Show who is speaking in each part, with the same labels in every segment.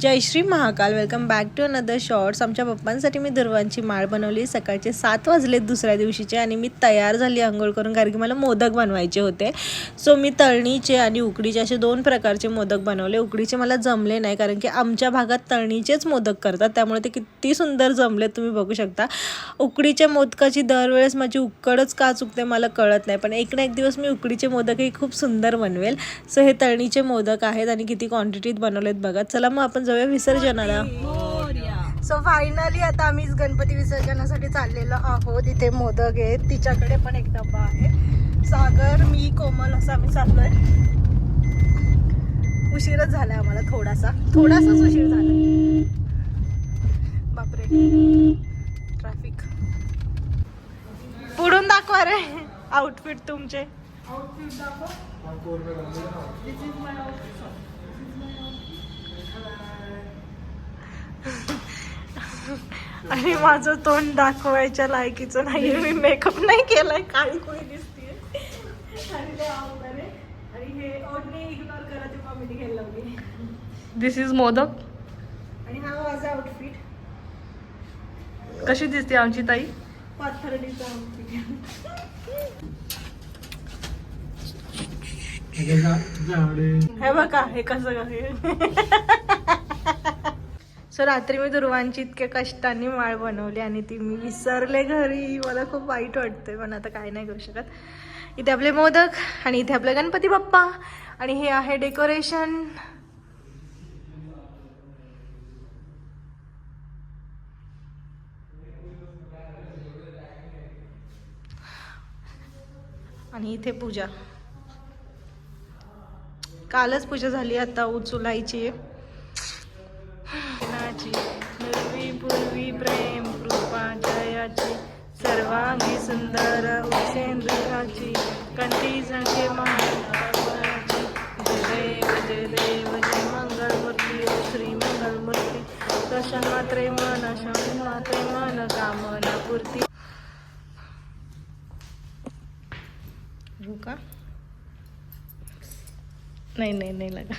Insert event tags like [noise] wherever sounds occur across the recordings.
Speaker 1: Jai Shri Mahakal. Welcome back to another shorts आमच्या पप्पांसाठी मी दुर्वांची माळ बनवली. सकाळचे सात वाजलेत दुसऱ्या दिवशीचे आणि मी तयार झाली आंघोळ करून कारण की मला मोदक बनवायचे होते. सो मी तळणीचे आणि उकडीचे असे दोन प्रकारचे मोदक बनवले. उकडीचे मला जमले नाही कारण की आमच्या भागात तळणीचेच मोदक करतात. त्यामुळे ते किती सुंदर जमले तुम्ही बघू शकता. उकडीच्या मोदकाची दरवेळेस माझी उकडच का चुकते मला कळत नाही. पण एक ना एक दिवस मी उकडीचे मोदकही खूप सुंदर बनवेल. सो हे तळणीचे मोदक आहेत आणि किती क्वांटिटीत बनवलेत बघा. चला मग आपण जाऊया विसर्जनाला. सो फायनली आता आम्ही गणपती विसर्जनासाठी चाललेलो आहोत. इथे मोदक आहेत. तिच्याकडे पण एक डब्बा आहे. सागर मी कोमल असं आम्ही चाललोय. उशीरच झालाय आम्हाला थोडासा. थोडासाच उशीर झाला. बापरे. ट्रॅफिक पुढून दाखवा रे. आउटफिट तुमचे. आणि माझं तोंड दाखवायच्या लायकीचं नाहीये. मी मेकअप नाही केलाय काळी कुळी दिसते हे
Speaker 2: दिस इज मोदक.
Speaker 1: आणि हा माझा आउटफिट
Speaker 2: कशी दिसते आमची ताई?
Speaker 1: पाथर्डीचा आउटफिट हे बघा हे कसं आहे? [laughs] सो रात्री मी दुर्वांची इतक्या कष्टाने माळ बनवली आणि ती मी विसरले घरी. मला खूप वाईट वाटतंय पण आता काय नाही करू शकत. इथे आपले मोदक आणि इथे आपले गणपती बाप्पा. आणि हे आहे डेकोरेशन. आणि इथे पूजा. कालच पूजा झाली आता उचुलायची. पूर्वी प्रेम कृपा जयाची सर्वांगी सुंदर उषेंद्राची कंठी संगे महाराची जय देव जय देव जय मंगळमूर्ती श्री मंगळमूर्ती दर्शन मात्रे मन शरण मात्रे मन कामना पूर्ती. हो का? नाही नाही नाही लगा.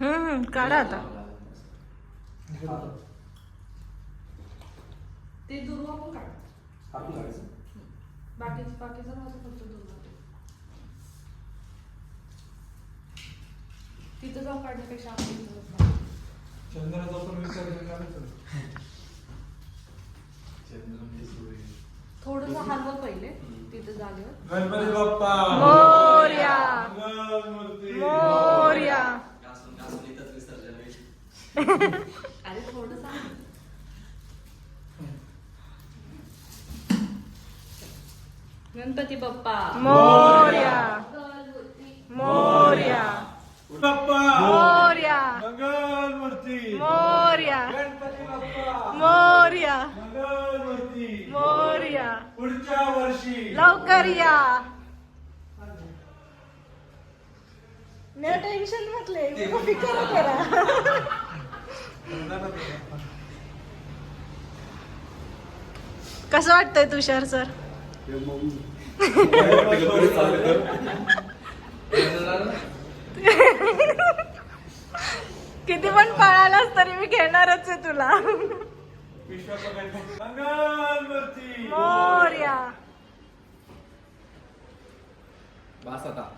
Speaker 1: हम्म काढा आता.
Speaker 2: ते दुर्वा पण काढ.
Speaker 3: आपण काढायचं.
Speaker 2: बाकी बाकीचा माझं फक्त दुर्वा तिथं जाऊन काढण्यापेक्षा आपण इथं जाऊन काढू. थोडंसं हलवा पहिले तिथं जागेवर.
Speaker 4: गणपती बाप्पा!
Speaker 2: अरे थोडंसं गणपती बाप्पा.
Speaker 1: मोर्या. मोर्या.
Speaker 4: बाप्पा.
Speaker 1: मोर्या.
Speaker 4: मंगलमूर्ती.
Speaker 1: मोर्या.
Speaker 4: गणपती बाप्पा.
Speaker 1: मोर्या.
Speaker 4: मंगलमूर्ती.
Speaker 1: मोर्या.
Speaker 4: पुढच्या वर्षी.
Speaker 1: लवकर या. टेन्शन म्हटले फिकर करा कसं वाटतंय तुषार सर? किती पण पळालास तरी मी घेणारच आहे तुला. मोर्या.
Speaker 3: बस आता.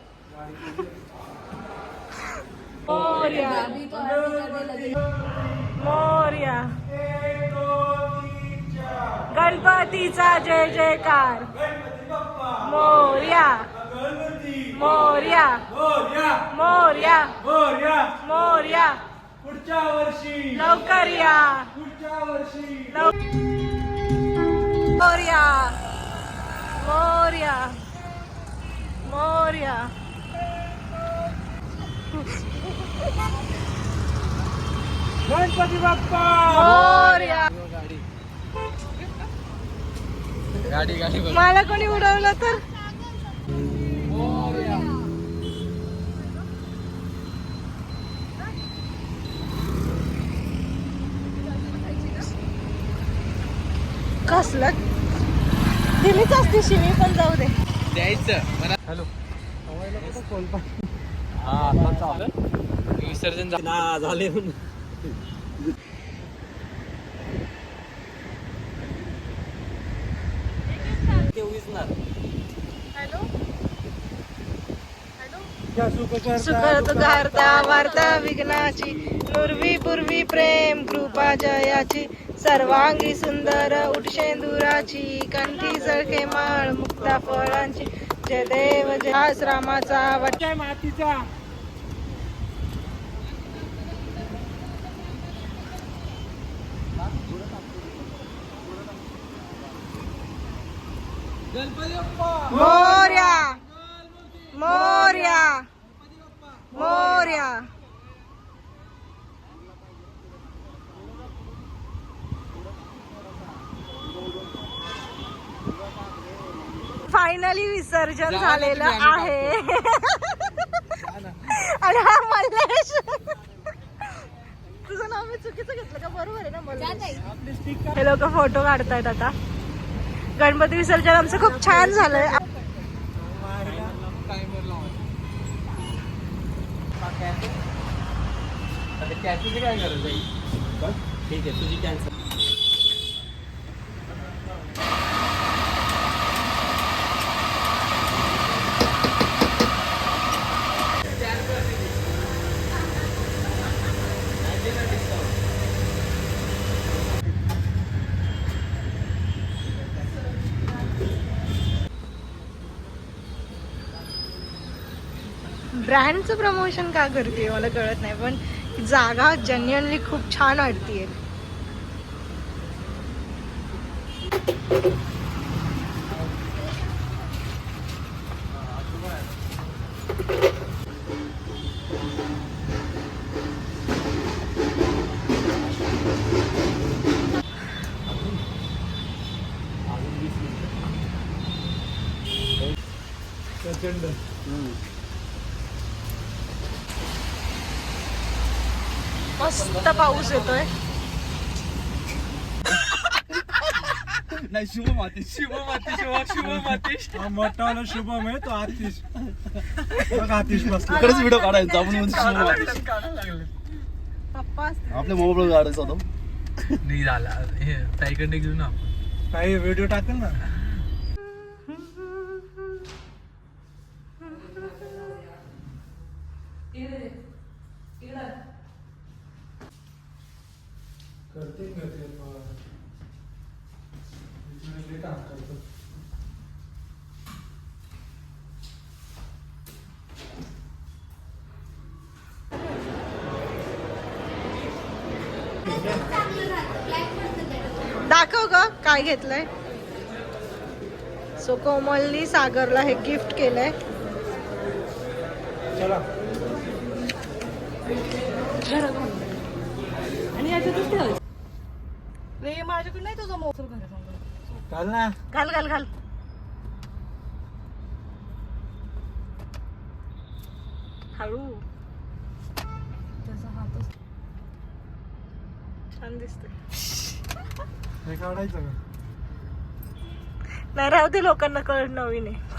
Speaker 1: मोर्या
Speaker 4: मंगलमूर्ती
Speaker 1: गणपतीचा जय जयकार.
Speaker 4: गणपती
Speaker 1: मोर्या मोर्या
Speaker 4: मोर्या
Speaker 1: मोर्या
Speaker 4: पुढच्या वर्षी
Speaker 1: लवकर या
Speaker 4: पुढच्या वर्षी
Speaker 1: मोर्या मोर्या मोर्या
Speaker 4: गणपती बाप्पा.
Speaker 3: गाडी गाडी
Speaker 1: मला कोणी उडवलं तर? कसलं? दिलीच असते शिवी पण जाऊ दे.
Speaker 3: द्यायचं. हॅलो. आता चालू विसर्जन झाले
Speaker 1: वार्ता विघ्नाची नुरवी पूर्वी प्रेम कृपा जयाची सर्वांगी सुंदर उठशेंदुराची कंठी जळके माळ मुक्ता फळांची. जय देव जय रामाचा वाट
Speaker 4: जय मातीचा.
Speaker 1: मोर्या मोर्या मोर्या फायनली विसर्जन झालेलं आहे. आणि हा मल्लेश. तुझं नाव मी चुकीचं घेतलं का? बरोबर आहे ना मल्लेश? हे लोक फोटो काढतायत आता. गणपती विसर्जन आमचं खूप छान झालंय.
Speaker 3: काय गरज आहे? ठीक आहे तुझी कॅन्सल
Speaker 1: ब्रँडचं प्रमोशन का करते मला कळत नाही पण जागा जेन्युअनली खूप छान वाटतीये.
Speaker 4: प्रचंड.
Speaker 1: मस्त पाऊस येतोय.
Speaker 3: नाही शुभ माती शुभ माती शुभ शुभ माती.
Speaker 4: हा मोठावाला शुभम आहे तो आतिश. बघ आतिश बसला.
Speaker 5: इकडेच व्हिडिओ काढायचा आपण म्हणजे शुभ माती.
Speaker 1: पप्पा
Speaker 5: आपल्या मोबाईल काढायचा होता.
Speaker 3: नाही झाला हे ताईकडे घेऊन आपण.
Speaker 4: काही व्हिडिओ टाकेल ना.
Speaker 1: दाखव ग काय घेतलंय. सो कोमलनी सागरला हे गिफ्ट केलंय.
Speaker 4: चला.
Speaker 1: माझ्याकडे नाही तुझा मोबाईल.
Speaker 4: चाल ना.
Speaker 1: घाल घाल घाल. हळू.
Speaker 2: त्याचा हातच.
Speaker 1: छान दिसते
Speaker 4: हे काढायचं का?
Speaker 1: नाही राहू दे लोकांना कळ नवीन आहे.